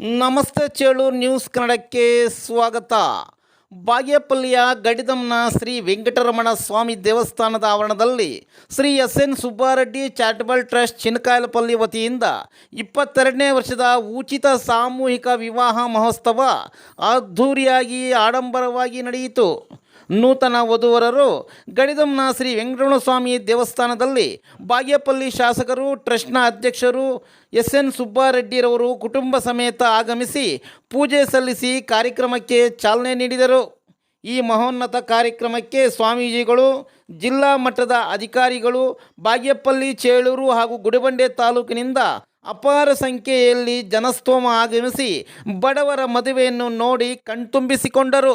ನಮಸ್ತೆ ಚೇಳು ನ್ಯೂಸ್ ಕನ್ನಡಕ್ಕೆ ಸ್ವಾಗತ. ಬಾಗೇಪಲ್ಲಿಯ ಗಡಿದಂನ ಶ್ರೀ ವೆಂಕಟರಮಣ ಸ್ವಾಮಿ ದೇವಸ್ಥಾನದ ಆವರಣದಲ್ಲಿ Shri S N Subbareddy charitable trust Chinakayalapalli ವತಿಯಿಂದ ಇಪ್ಪತ್ತೆರಡನೇ ವರ್ಷದ ಉಚಿತ ಸಾಮೂಹಿಕ ವಿವಾಹ ಮಹೋತ್ಸವ ಅದ್ಧೂರಿಯಾಗಿ ಆಡಂಬರವಾಗಿ ನಡೆಯಿತು. ನೂತನ ವಧುವರರು ಗಣಿದಮ್ನ ಶ್ರೀ ವೆಂಕಟರಮಣಸ್ವಾಮಿ ದೇವಸ್ಥಾನದಲ್ಲಿ ಬಾಗೇಪಲ್ಲಿ ಶಾಸಕರು, ಟ್ರಸ್ಟ್ನ ಅಧ್ಯಕ್ಷರು ಎಸ್ ಎನ್ ಸುಬ್ಬಾರೆಡ್ಡಿರವರು ಕುಟುಂಬ ಸಮೇತ ಆಗಮಿಸಿ ಪೂಜೆ ಸಲ್ಲಿಸಿ ಕಾರ್ಯಕ್ರಮಕ್ಕೆ ಚಾಲನೆ ನೀಡಿದರು. ಈ ಮಹೋನ್ನತ ಕಾರ್ಯಕ್ರಮಕ್ಕೆ ಸ್ವಾಮೀಜಿಗಳು, ಜಿಲ್ಲಾ ಮಟ್ಟದ ಅಧಿಕಾರಿಗಳು, ಬಾಗೇಪಲ್ಲಿ, ಚೇಳೂರು ಹಾಗೂ ಗುಡಿಬಂಡೆ ತಾಲೂಕಿನಿಂದ ಅಪಾರ ಸಂಖ್ಯೆಯಲ್ಲಿ ಜನಸ್ತೋಮ ಆಗಮಿಸಿ ಬಡವರ ಮದುವೆಯನ್ನು ನೋಡಿ ಕಣ್ತುಂಬಿಸಿಕೊಂಡರು.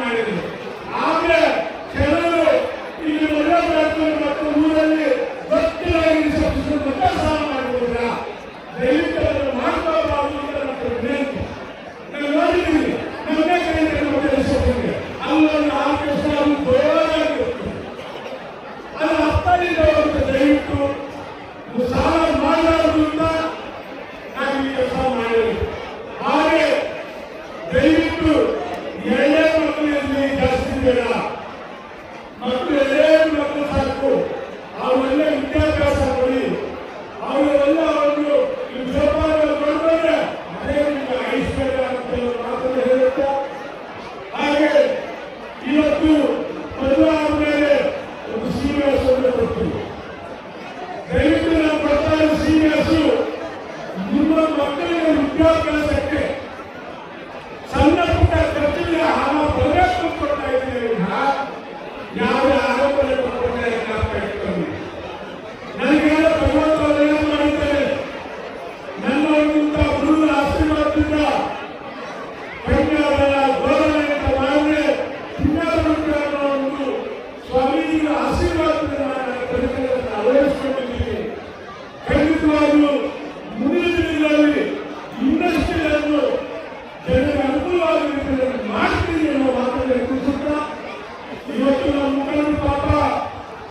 ಮಾಡಿದ್ರು. ಕೆಲವರು ಇಲ್ಲಿ ಮದುವೆ ಮಾಡ್ತಾರೆ ಮತ್ತು ಊರಲ್ಲಿ ಭಕ್ತರಾಗಿ ಮತ ಸಹ ಮಾಡುವುದಿಲ್ಲ ದಯವಿಟ್ಟು ಅದನ್ನು ಮಾಡ್ಕೋಬಾರದು ಅಂತ ನಾವು ನೋಡಿದ್ದೀವಿ. ನಮ್ಮದೇ ಸಾಲ ಮಾಡಬಾರದು ಅಂತ ಈಗ Amen.